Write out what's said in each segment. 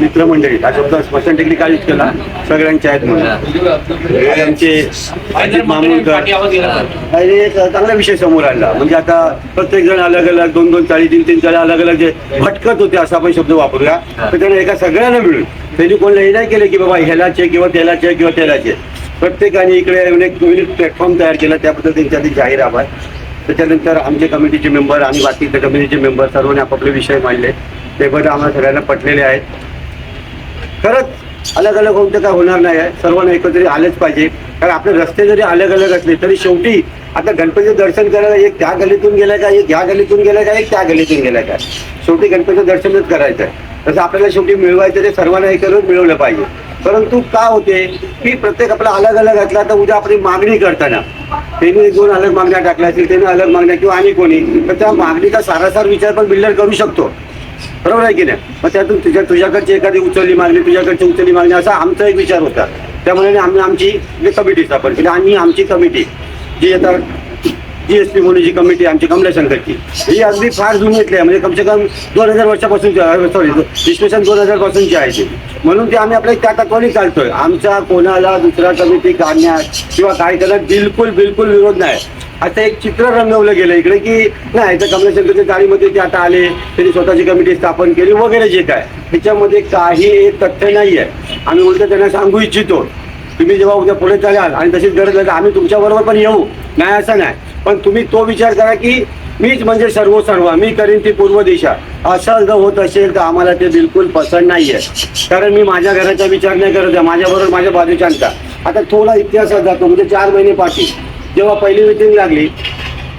मित्रमंडळी हा शब्द स्मशान टेकडी काय केला? सगळ्यांच्या आहेत म्हणून. आमचे आणि एक चांगला विषय समोर आणला. म्हणजे आता प्रत्येक जण अलग अलग दोन दोन चाळी तीन तीन चाळी अलग अलग जे भटकत होते असा आपण शब्द वापरूया तर त्याने एका सगळ्यांना मिळून त्यांनी कोणाला हे नाही केलं की बाबा ह्यालाचे किंवा त्यालाचे किंवा त्यालाचे. प्रत्येकाने इकडे एक प्लॅटफॉर्म तयार केला. त्याबद्दल त्यांच्या जाहीर आभार. त्याच्यानंतर आमचे कमिटीचे मेंबर आणि बाकीच्या कमिटीचे मेंबर सर्वांनी आपापले विषय मांडले. ते पण आम्हाला सगळ्यांना पटलेले आहेत. खरंच अलग अलग होऊन तर काय होणार नाही आहे. सर्वांना एकत्रित आलेच पाहिजे. कारण आपले रस्ते जरी अलग अलग असले तरी शेवटी आता गणपतीचं दर्शन करायला एक त्या गलीतून गेलाय का एक ह्या गलीतून गेलाय का एक त्या गलीतून गेलाय का? शेवटी गणपतीचं दर्शनच करायचं आहे. तसं आपल्याला शेवटी मिळवायचं ते सर्वांना एकत्र मिळवलं पाहिजे. परंतु का होते? की प्रत्येक आपला अलग अलग असला तर उद्या आपली मागणी करताना. त्यांनी दोन अलग मागण्या टाकल्या असतील त्यांनी अलग मागण्या किंवा आणि कोणी तर त्या मागणीचा सारासार विचार पण बिल्डर करू शकतो. बरोबर आहे की नाही? मग त्यातून तुझ्या तुझ्याकडची एखादी उचलली मागणी तुझ्याकडची उचलली मागणी असा आमचा एक विचार होता. त्यामुळे आम्ही आमची कमिटी स्थापन केली. आणि आमची कमिटी जी आता जी एस पी म्हणून जी कमिटी आमची कमलाशंकरची ही अगदी फार जुनीतली आहे. म्हणजे कमसे कम दोन हजार वर्षापासून सॉरी इसवी दोन हजार पासूनची आहे ती. म्हणून ते आम्ही आपल्या त्या तत्वाने चालतोय. आमचा कोणाला दुसऱ्या कमिटी काढण्यात किंवा काय करण्यात बिलकुल बिलकुल विरोध नाही. आता एक चित्र रंगवलं गेलं इकडे की नाही तर कमलाशंकरच्या गाडीमध्ये ते आता आले त्यांनी स्वतःची कमिटी स्थापन केली वगैरे जे काय. ह्याच्यामध्ये काही एक तथ्य नाही आहे आम्ही उलट त्यांना सांगू इच्छितो. तुम्ही जेव्हा उद्या पुढे चालाल आणि तशीच गरज लागेल आम्ही तुमच्याबरोबर पण येऊ. नाही असं नाही. पण तुम्ही तो विचार करा की मीच म्हणजे सर्व सर्व मी करीन ती पूर्व दिशा. असं जर होत असेल तर आम्हाला ते बिलकुल पसंत नाहीये. कारण मी माझ्या घराचा विचार नाही करत आहे माझ्याबरोबर माझ्या बाजूच्यांचा आता थोडा इतिहासात जातो म्हणजे चार महिने पाठी. जेव्हा पहिली मिटिंग लागली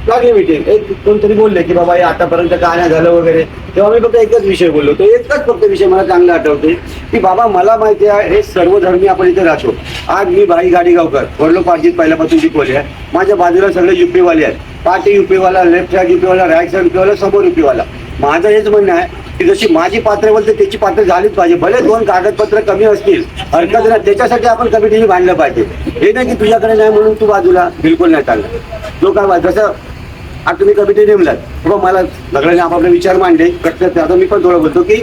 लागली मिटिंग एक कोणतरी बोलले की बाबा हे आतापर्यंत काय नाही झालं वगैरे. तेव्हा मी फक्त एकच विषय बोललो. तो एकच फक्त विषय मला चांगला आठवते की बाबा मला माहिती आहे हे सर्व धर्मी आपण इथे राहतो. आज मी भाई गाडीगावकर वडलो पाठीत पहिल्यापासून शिकवले आहे. माझ्या बाजूला सगळे युपीवाले आहेत. पाठी युपीवाला लेफ्ट साईड युपीवाला राईट साईड युपीवाला समोर युपीवाला. माझं हेच म्हणणं आहे की जशी माझी पात्र बोलते त्याची पात्र झालीच पाहिजे. भले दोन कागदपत्र कमी असतील हरकत नाही त्याच्यासाठी आपण कमिटीने बांधलं पाहिजे. हे नाही की तुझ्याकडे नाही म्हणून तू बाजूला बिलकुल नाही चाललं जो काय जसं आता तुम्ही कमिटी नेमलात. किंवा मला सगळ्यांनी आपापले विचार मांडले कटकट आता मी पण थोडं बोलतो की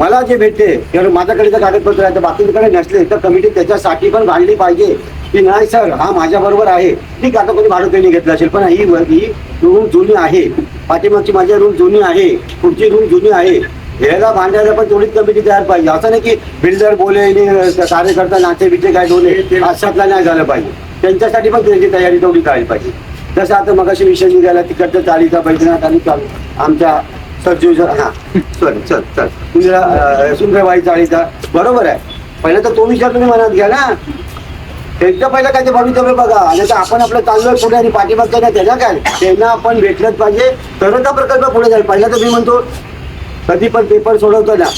मला जे भेटते कारण माझ्याकडे जर कागदपत्र आहे तर बाकीकडे नसले तर कमिटी त्याच्यासाठी पण बांधली पाहिजे. की नाही सर हा माझ्या बरोबर आहे. ठीक आता कोणी भाडं त्यांनी घेतलं असेल पण ही ही रूम जुनी आहे. पाठीमागची माझी रूम जुनी आहे पुढची रूम जुनी आहे. ह्याला बांधायला पण तेवढीच कमिटी तयार पाहिजे. असं नाही की बिल्डर बोले आणि कार्यकर्ता नाते बिचे काय डोले अशातला नाही झालं पाहिजे. त्यांच्यासाठी पण त्याची तयारी तेवढी करायला पाहिजे. जसं आता मगाशी विषय निघाला तिकडच्या चाळीचा बैठनाथ आणि चालू. आमच्या सरजीव सर हा चल चल चल तुझ्या सुंदरबाई चाळीचा बरोबर आहे. पहिला तर तो विचार तुम्ही मनात घ्या ना. त्यांचं पहिलं काय ते भवितव्य बघा. आणि तर आपण आपलं चाललोय पुढे आणि पाठीमागच्या नाही त्याला काय? त्यांना आपण भेटलंच पाहिजे. तरच हा प्रकल्प पुढे जाईल. पहिला तर मी म्हणतो कधी पण पेपर सोडवतो ना.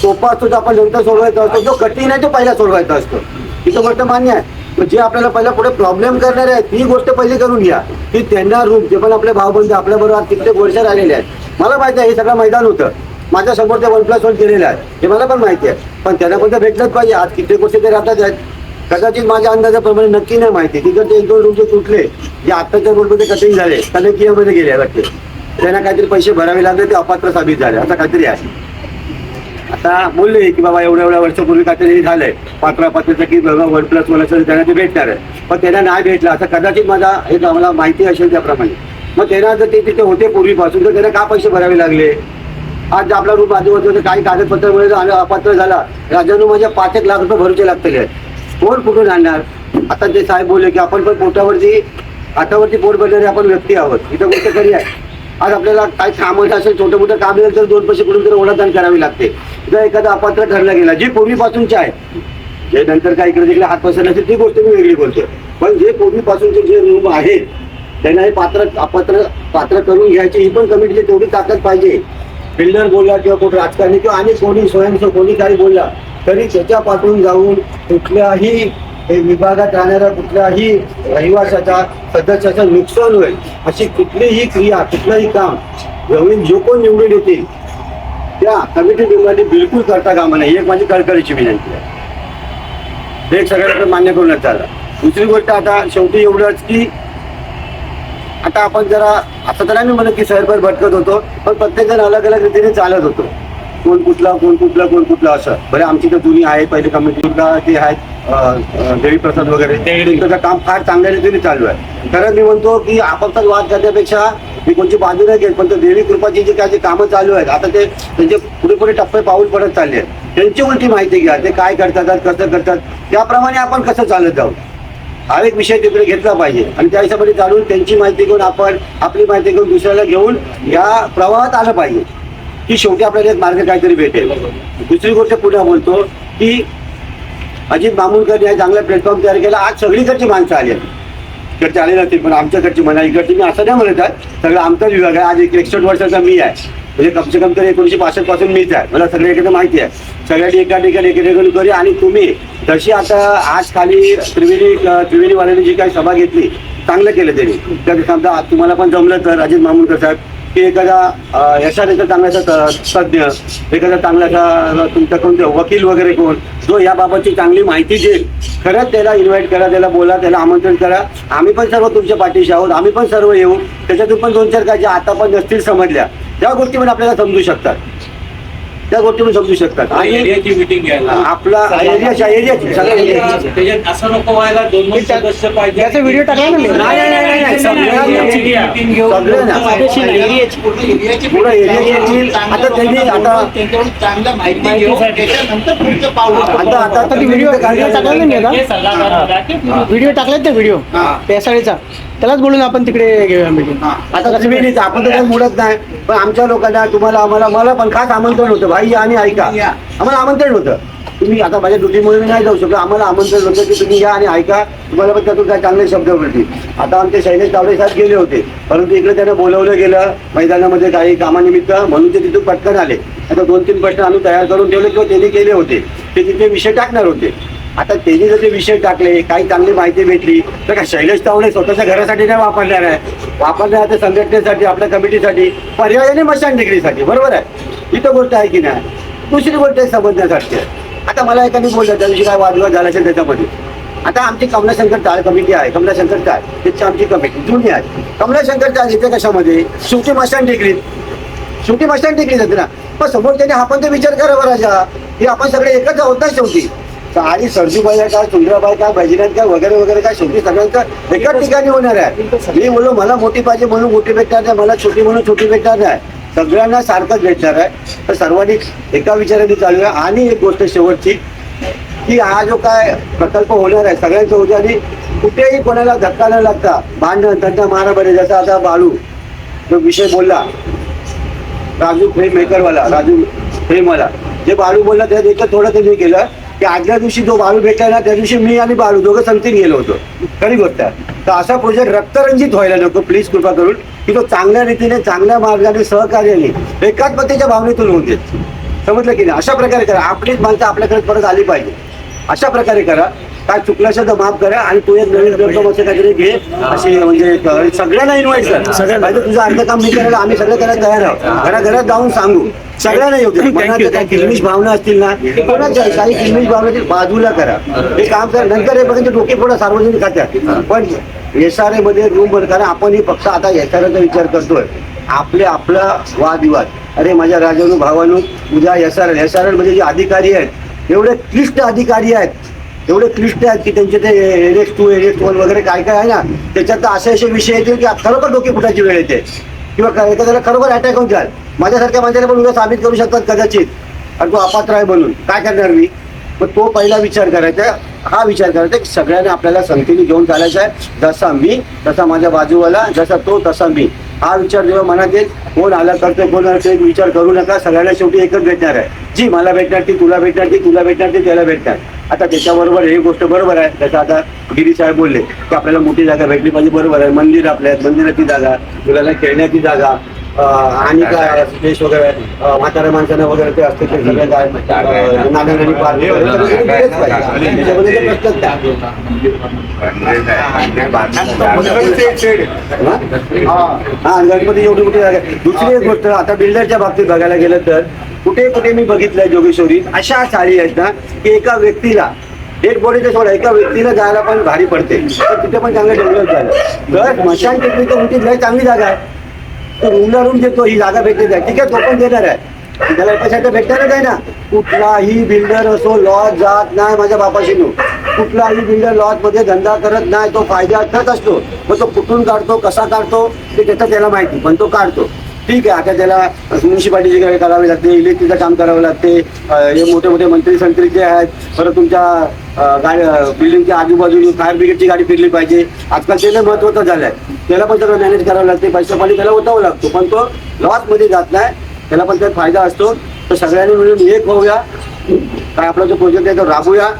सोपा असतो तो आपण नंतर सोडवायचा असतो. जो कठीण आहे तो पहिला सोडवायचा असतो. ही तर गोष्ट मान्य आहे. जे आपल्याला पहिला पुढे प्रॉब्लेम करणारे आहेत ती गोष्ट पहिली करून घ्या. की त्यांना रूप जे पण आपले भावबंद आपल्या बरोबर कित्येक वर्ष राहिलेले आहेत. मला माहिती आहे हे सगळं मैदान होतं. माझ्यासमोर ते वन प्लस वन केलेलं आहे हे मला पण माहिती आहे. पण त्यांना पण ते भेटलंच पाहिजे. आज कित्येक वर्ष ते राहतात आहेत. कदाचित माझ्या अंदाजाप्रमाणे नक्की नाही माहिती. तिकडचे एक दोन रूम जे तुटले जे आत्ताच्या रोडमध्ये कटिंग झाले कनेकियामध्ये गेले वाटते. त्यांना काहीतरी पैसे भरावे लागले ते अपात्र साबित झाले. असं काहीतरी आहे. आता बोलले की बाबा एवढ्या एवढ्या वर्षापूर्वी काहीतरी हे झालंय. पात्रा पात्राचं की बाबा वन प्लस वन असेल त्यांना ते भेटणार आहे. पण त्यांना नाही भेटलं. असं कदाचित माझा हे आम्हाला माहिती असेल त्याप्रमाणे. मग त्यांना जर ते तिथे होते पूर्वीपासून तर त्यांना का पैसे भरावे लागले? आज आपला रूप आजूबाजूला काही कागदपत्रामुळे जर अपात्र झाला राजानू माझ्या पाच एक लाख रुपये भरूचे लागतले कोण कुठून आणणार? आता ते साहेब बोलले की आपण पण पोटावरती हातावरती पोट भरणारे आपण व्यक्ती आहोत. इथं गोष्ट खरी आहे. आज आपल्याला काय कामाचं असेल छोटं मोठं काम असेल तर दोन पैसे कुठून तरी ओढादान करावी लागते. जर एखादा अपात्र ठरला गेला जी पूर्वीपासूनची आहे जे नंतर काय इकडे तिकडे हात पसरण्याची ती गोष्ट मी वेगळी बोलतोय. पण जे पूर्वीपासूनचे जे रूम आहेत त्यांना हे पात्र अपात्र पात्र करून घ्यायची ही पण कमिटीची तेवढी ताकद पाहिजे. बिल्डर बोलला किंवा कोण राजकारणी किंवा आणि कोणी स्वयंसेवक कोणी काही बोलला तरी त्याच्या पाठून जाऊन कुठल्याही हे विभागात राहणाऱ्या कुठल्याही रहिवाशाचा सदस्याचं नुकसान होईल अशी कुठलीही क्रिया कुठलंही काम नवीन जो कोण निवडून येतील. त्या कमिटी मेंबरने बिलकुल करता कामा नाही एक माझी कळकळीची विनंती आहे. हे सगळ्यांना मान्य करण्यात आलं दुसरी गोष्ट आता शेवटी एवढंच की आता आपण जरा आता तर आम्ही म्हणत की सरभर भटकत होतो पण प्रत्येकजण अलग अलग रीतीने चालत होतो. कोण कुठला कोण कुठला कोण कुठला असं. बरं आमची तर जुनी आहे पहिले कमिटीला ते आहेत? देवीप्रसाद वगैरे. त्यांचं काम फार चांगल्या रीतीने चालू आहे. खरं मी म्हणतो की आपापसात वाद करण्यापेक्षा मी कोणची बाजू नाही घेत पण तो देवी कृपाची जी जे कामं चालू आहेत आता ते त्यांचे पुढे पुढे टप्पे पाऊल पडत चालले आहेत. त्यांची उलटी माहिती घ्या ते काय करतात कसं करतात. त्याप्रमाणे आपण कसं चालत जाऊ? हा एक विषय तिकडे घेतला पाहिजे. आणि त्या हिशोबाने चालून त्यांची माहिती घेऊन आपण आपली माहिती घेऊन दुसऱ्याला घेऊन या प्रवाहात आलं पाहिजे. की शेवटी आपल्याला एक मार्ग काहीतरी भेटेल. दुसरी गोष्ट पुन्हा बोलतो की अजित मामूलकर या चांगला प्लॅटफॉर्म तयार केला. आज सगळीकडची माणसं आली आहेत. इकडचे आले नसतील पण आमच्याकडची म्हणा इकडची मी असं नाही म्हणत आहे. सगळं आमचाच विभाग आहे. आज एक एकसष्ट वर्षाचा मी आहे. म्हणजे कमसे कम तर एकोणीशे पासष्टपासून मीच आहे. मला सगळं एखादं माहिती आहे. सगळ्यांनी एका ठिकाणी एका करूया आणि तुम्ही जशी आता आज खाली त्रिवेणी त्रिवेणीवाल्यांनी जी काही सभा घेतली चांगलं केलं त्यांनी. तर समजा आज तुम्हाला पण जमलं तर अजित मामूलकर साहेब की एखादा यशाचा चांगल्याचा तज्ज्ञ एखादा चांगल्याचा तुमच्याकडून वकील वगैरे कोण जो याबाबतची चांगली माहिती देईल. खरंच त्याला इन्व्हाइट करा त्याला बोला त्याला आमंत्रण करा. आम्ही पण सर्व तुमच्या पाठीशी आहोत. आम्ही पण सर्व येऊ. त्याच्यातून पण दोन चार काय ज्या आता पण नसतील समजल्या. त्या गोष्टी पण आपल्याला समजू शकतात. त्या गोष्टी पण समजू शकतात आणि एरियाची मिटिंग घ्यायला. आपला एरियाच्या एरियाची सगळ्या एरियाची. त्याच्यात असं नको व्हायला दोन दोन सदस्य पाहिजे. त्याचा व्हिडिओ टाकला ना मी. नाही, नाही, नाही, नाही, एरियाची येतील. आता त्यांनी आता चांगलं माहिती घेऊन त्याच्यानंतर पुढचं पाऊल आता आता आता ती व्हिडिओ व्हिडिओ टाकला ना मी आता? सल्लागार होता. की व्हिडिओ टाकलाय ते व्हिडिओ हा. पेसाळीचा. त्यालाच बोलून आपण तिकडे घेऊया मीटिंग आता त्रिवेणीच आपण तर काही मुडत नाही. पण आमच्या लोकांना तुम्हाला आम्हाला मला पण खास आमंत्रण होतं. भाई आणि ऐका. आम्हाला आमंत्रण होतं. तुम्ही आता माझ्या ड्युटीमुळे मी नाही जाऊ शकलो. आम्हाला आमंत्रण होतं की तुम्ही या आणि ऐका. तुम्हाला पण त्यातून काय चांगले शब्द मिळतील. आता आमचे शैलेश तावडे साहेब गेले होते. परंतु इकडे त्यांना बोलवलं गेलं. मैदानामध्ये काही कामानिमित्त. म्हणून ते तिथून पटकन आले. आता दोन तीन प्रश्न आम्ही तयार करून ठेवले किंवा त्यांनी केले होते. ते तिथे विषय टाकणार होते. आता त्यांनी जर ते विषय टाकले काही चांगली माहिती भेटली तर का शैलेश तावडे स्वतःच्या घरासाठी नाही वापरणार आहे? वापरणार आहे संघटनेसाठी आपल्या कमिटीसाठी पर्यायाने मशान डिग्रीसाठी बरोबर आहे? इथं गोष्ट आहे की नाही? दुसरी गोष्ट आहे समजण्यासाठी आता मला एकाने बोललं त्या दिवशी काय वादविवाद झाला असेल त्याच्यामध्ये. आता आमची कमलाशंकर टाळ कमिटी आहे. कमलाशंकर टाळ त्याची आमची कमिटी जुनी आहे. कमलाशंकर टाळ येते कशामध्ये? शेवटी मशान डिग्रीत. शेवटी मशान टेकली जाते ना. पण समोर त्याने आपण तर विचार करा बरं राजा. की आपण सगळे एकच आहोत ना शेवटी? आणि सरजूबाई काय सुंदराबाई काय बैजनाथ काय वगैरे वगैरे काय शेवटी सगळ्यांचं एकाच ठिकाणी होणार आहे. मी म्हणून मला मोठी पाहिजे म्हणून मोठी भेटणार नाही मला छोटी म्हणून छोटी भेटणार नाही. सगळ्यांना सारखंच भेटणार आहे. तर सर्वांनी एका विचाराने चालू आहे आणि एक गोष्ट शेवटची की हा जो काय प्रकल्प होणार आहे सगळ्यांच्या उद्याने आणि कुठेही कोणाला धक्का न लागता भांडण त्यांना मारा बरे जसा आता बाळू जो विषय बोलला राजू फ्रेम मेकरवाला राजू फ्रेमवाला जे बाळू बोलला त्यात एकच थोडं त्यांनी केलं. की आदल्या दिवशी जो बाळू भेटला ना त्या दिवशी मी आणि बाळू दोघं संगतीन गेलो होतो. खरी गोष्ट तर असा प्रोजेक्ट रक्तरंजित व्हायला नको. प्लीज कृपा करून की तो चांगल्या रीतीने चांगल्या मार्गाने सहकार्याने एकात्मतेच्या भावनेतून होते समजलं की नाही? अशा प्रकारे करा. आपलीच माणसं आपल्याकडे परत आली पाहिजे. अशा प्रकारे करा. काय चुकलं तर माफ करा आणि तू एक नवीन प्लॅटफॉर्म असं काहीतरी घे. अशी म्हणजे सगळ्यांना इन्व्हाइट कर. पाहिजे तुझं अर्ध काम मी करायला आम्ही सगळं करायला तयार आहोत. घराघरात जाऊन सांगू. सगळ्यांना येऊ दे मनात काही किलमिश भावना असतील ना कोणाच्या काही किलमिश भावना बाजूला करा. हे काम करा. नंतर हे बघा डोके पुढे सार्वजनिक खात्यात. पण एस आरमध्ये रूम वर कारण आपण हे फक्त आता एस आर विचार करतोय. आपले आपला वादविवाद. अरे माझ्या राजानू भावानू उद्या एस आर एस आरमध्ये जे अधिकारी आहेत एवढे क्लिष्ट अधिकारी आहेत. एवढे क्लिष्ट आहेत की त्यांचे ते एरेक्स टू एरेक्स वन वगैरे काय काय आहे ना त्याच्यात तर असे असे विषय येतील की खरोखर डोके फुटायची वेळ येते. किंवा काय- एखाद्याला खरोखर अटॅक होऊन जाईल. माझ्यासारख्या माणसाला पण उद्या साबित करू शकतात कदाचित. आणि तो अपात्र आहे म्हणून. काय करणार मी? मग तो पहिला विचार करायचा हा विचार करायचा की सगळ्यांनी आपल्याला संख्येने घेऊन चालायचा आहे. जसा मी तसा माझ्या बाजूवाला जसा तो तसा मी. हा विचार जेव्हा मनात येईल कोण आला करतो कोण आला विचार करू नका. सगळ्यांना शेवटी एकच भेटणार आहे. जी मला भेटणार ती तुला भेटणार ती तुला भेटणार ती त्याला भेटणार. आता त्याच्याबरोबर ही गोष्ट बरोबर आहे त्याचं आता गिरी साहेब बोलले की आपल्याला मोठी जागा भेटली पाहिजे बरोबर आहे मंदिर आपल्या मंदिराची जागा मुलांना खेळण्याची जागा आणि काय स्पेस वगैरे म्हाताऱ्या माणसांना वगैरे ते असते ते सगळं काय. त्याच्यामध्ये प्रश्नच नाही. हा गणपती एवढी मोठी जागा. दुसरी एक गोष्ट आता बिल्डरच्या बाबतीत बघायला गेलं तर कुठे कुठे मी बघितलंय जोगेश्वरी अशा चाळी आहेत ना की एका व्यक्तीला डेड बॉडीचं सोडा एका व्यक्तीला जायला पण भारी पडते. तर तिथे पण चांगलं डेव्हलप झालं. तर स्मशान टेकडी तर उंची लय चांगली जागा आहे. तो रूमला रूम देतो ही जागा भेटते आहे ठीक आहे तो पण देणार आहे. त्याला एकासाठी भेटणारच आहे ना. कुठलाही बिल्डर असो लॉज जात नाही माझ्या बापाशी नो. कुठलाही बिल्डर लॉजमध्ये धंदा करत नाही तो फायद्यातच असतो. मग तो कुठून काढतो कसा काढतो ते त्याचं त्याला माहिती पण तो काढतो. ठीक आहे आता त्याला म्युन्सिपाल्टीची गाडी करावी लागते इलेक्ट्रिकचं काम करावं लागते. हे मोठे मोठे मंत्री संत्री जे आहेत परत तुमच्या गाडी बिल्डिंगच्या आजूबाजूला फायर ब्रिगेडची गाडी फिरली पाहिजे. आजकाल ते लय महत्वाचं झालं आहे त्याला पण सगळं मॅनेज करावं लागते पैसा पाणी त्याला ओतावं लागतो पण तो लॉसमध्ये जात नाही. त्याला पण त्यात फायदा असतो. तर सगळ्यांनी मिळून एक होऊया. काय आपला जो प्रोजेक्ट आहे तो राबूया.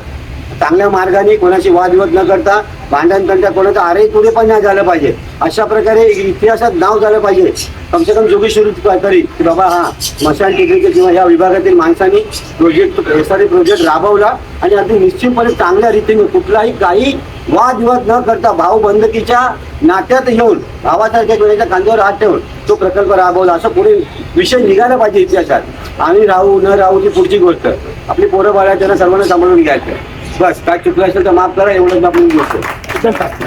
चांगल्या मार्गाने कोणाशी वादविवाद न करता भांडण तंटा कोणाचं आरे कुठे पण नाही झालं पाहिजे. अशा प्रकारे इतिहासात नाव झालं पाहिजे. कमसे कम जोगी सुरू तरी की बाबा हा मशान टेकडीचे किंवा या विभागातील माणसांनी प्रोजेक्ट एसआरए प्रोजेक्ट राबवला आणि अगदी निश्चितपणे चांगल्या रीतीने कुठलाही काही वादविवाद न करता भाऊबंदकीच्या नात्यात येऊन भावासारख्या कोणाच्या कांद्यावर हात ठेवून तो प्रकल्प राबवला. असं पुढे विषय निघायला पाहिजे इतिहासात. आम्ही राहू न राहू ती पुढची गोष्ट. आपली पोरं बाळा त्यांना सर्वांना सांभाळून घ्यायचं. बस काय चुकलं असेल तर माफ करा एवढंच आपण गोष्ट एकदम fast.